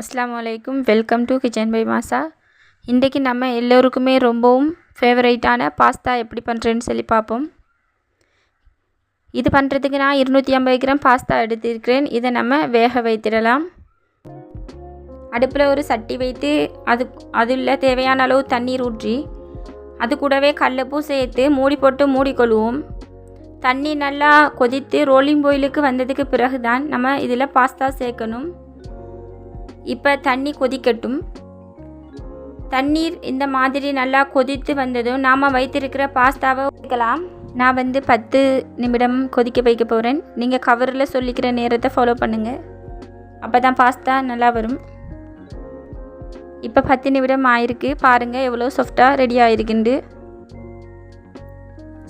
அஸ்ஸலாமு அலைக்கும். Welcome to kitchen by மாசா. இன்றைக்கி நம்ம எல்லோருக்குமே ரொம்பவும் ஃபேவரைட்டான பாஸ்தா எப்படி பண்ணுறேன்னு சொல்லி பார்ப்போம். இது பண்ணுறதுக்கு நான் இருநூற்றி ஐம்பது கிராம் பாஸ்தா எடுத்திருக்கிறேன். இதை நம்ம வேக வைத்திடலாம். அடுப்பில் ஒரு சட்டி வைத்து அது அதில் தேவையான அளவு தண்ணீர் ஊற்றி அது கூடவே கல்லப்பும் சேர்த்து மூடி போட்டு மூடிக்கொள்வோம் தண்ணி நல்லா கொதித்து ரோலிங் பாயிலுக்கு வந்ததுக்கு பிறகு தான் நம்ம இதில் பாஸ்தா சேர்க்கணும். இப்போ தண்ணி கொதிக்கட்டும். தண்ணீர் இந்த மாதிரி நல்லா கொதித்து வந்ததும் நாம் வைத்திருக்கிற பாஸ்தாவை வைக்கலாம் நான் வந்து பத்து நிமிடம் கொதிக்க வைக்க போகிறேன் நீங்கள் கவரில் சொல்லிக்கிற நேரத்தை ஃபாலோ பண்ணுங்கள் அப்போ தான் பாஸ்தா நல்லா வரும். இப்போ பத்து நிமிடம் ஆயிருக்கு. பாருங்கள் எவ்வளோ சாஃப்டாக ரெடி ஆகிருக்குண்டு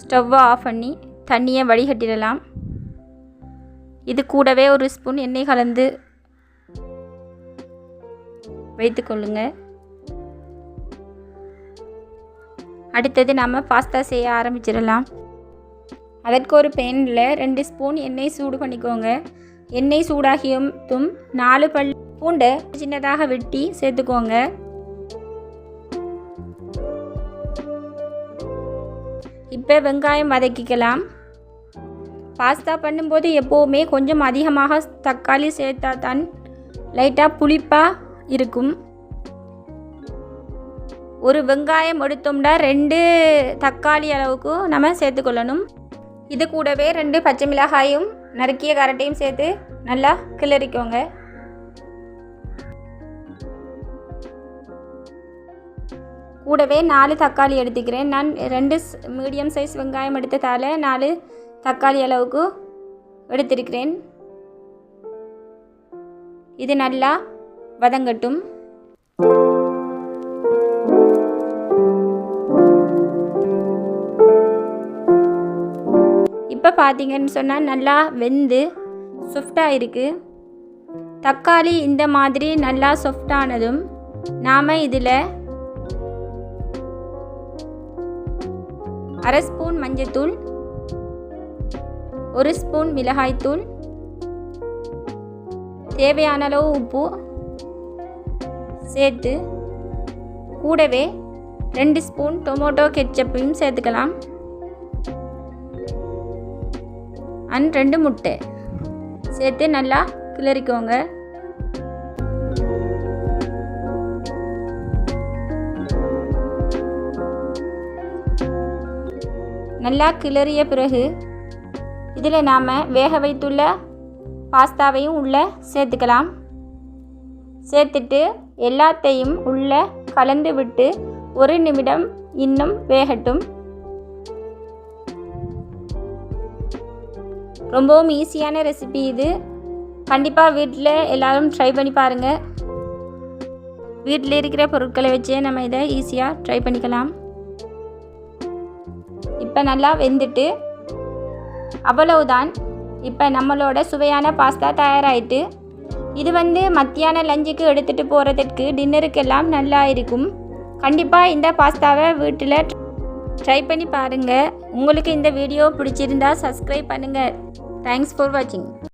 ஸ்டவ்வை ஆஃப் பண்ணி தண்ணியை வடிகட்டிடலாம். இது கூடவே ஒரு ஸ்பூன் எண்ணெய் கலந்து வைத்துக்கொள்ளுங்க. அடுத்தது நம்ம பாஸ்தா செய்ய ஆரம்பிச்சிடலாம். அதற்கு ஒரு பேனில் ரெண்டு ஸ்பூன் எண்ணெய் சூடு பண்ணிக்கோங்க. எண்ணெய் சூடாகியும் நாலு பல் பூண்டை சின்னதாக வெட்டி சேர்த்துக்கோங்க. இப்போ வெங்காயம் வதக்கிக்கலாம். பாஸ்தா பண்ணும்போது எப்போவுமே கொஞ்சம் அதிகமாக தக்காளி சேர்த்தா தான் லைட்டாக புளிப்பாக இருக்கும். ஒரு வெங்காயம் எடுத்தோம்னா ரெண்டு தக்காளி அளவுக்கு நம்ம சேர்த்துக்கொள்ளணும் இது கூடவே ரெண்டு பச்சை மிளகாயும் நறுக்கிய கரட்டையும் சேர்த்து நல்லா கிளறிக்கோங்க. கூடவே நாலு தக்காளி எடுத்துக்கிறேன். நான் ரெண்டு மீடியம் சைஸ் வெங்காயம் எடுத்ததால் நாலு தக்காளி அளவுக்கு எடுத்திருக்கிறேன். இது நல்லா வதங்கட்டும். இப்போ பார்த்தீங்கன்னு சொன்னால் நல்லா வெந்து சாஃப்டாக இருக்குது தக்காளி இந்த மாதிரி நல்லா சாஃப்டானதும் நாம் இதில் அரை ஸ்பூன் மஞ்சத்தூள் ஒரு ஸ்பூன் மிளகாய்த்தூள் தேவையான அளவு உப்பு சேர்த்து கூடவே ரெண்டு ஸ்பூன் டொமேட்டோ கெச்சப்பையும் சேர்த்துக்கலாம். அண்ட் ரெண்டு முட்டை சேர்த்து நல்லா கிளறிக்கோங்க. நல்லா கிளறிய பிறகு இதில் நாம் வேக வைத்துள்ள பாஸ்தாவையும் உள்ளே சேர்த்துக்கலாம். சேர்த்துட்டு எல்லாத்தையும் உள்ளே கலந்து விட்டு ஒரு நிமிடம் இன்னும் வேகட்டும். ரொம்பவும் ஈஸியான ரெசிபி இது. கண்டிப்பாக வீட்டில் எல்லோரும் ட்ரை பண்ணி பாருங்கள் வீட்டில் இருக்கிற பொருட்களை வச்சே நம்ம இதை ஈஸியாக ட்ரை பண்ணிக்கலாம். இப்போ நல்லா வெந்துட்டு அவ்வளவுதான். இப்போ நம்மளோட சுவையான பாஸ்தா தயாராகிட்டு இது வந்து மத்தியான லஞ்சுக்கு எடுத்துகிட்டு போகிறதுக்கு டின்னருக்கெல்லாம் நல்லா இருக்கும். கண்டிப்பாக இந்த பாஸ்தாவை வீட்டில் ட்ரை பண்ணி பாருங்கள் உங்களுக்கு இந்த வீடியோ பிடிச்சிருந்தா சப்ஸ்கிரைப் பண்ணுங்கள் தேங்க்ஸ் ஃபார் வாட்சிங்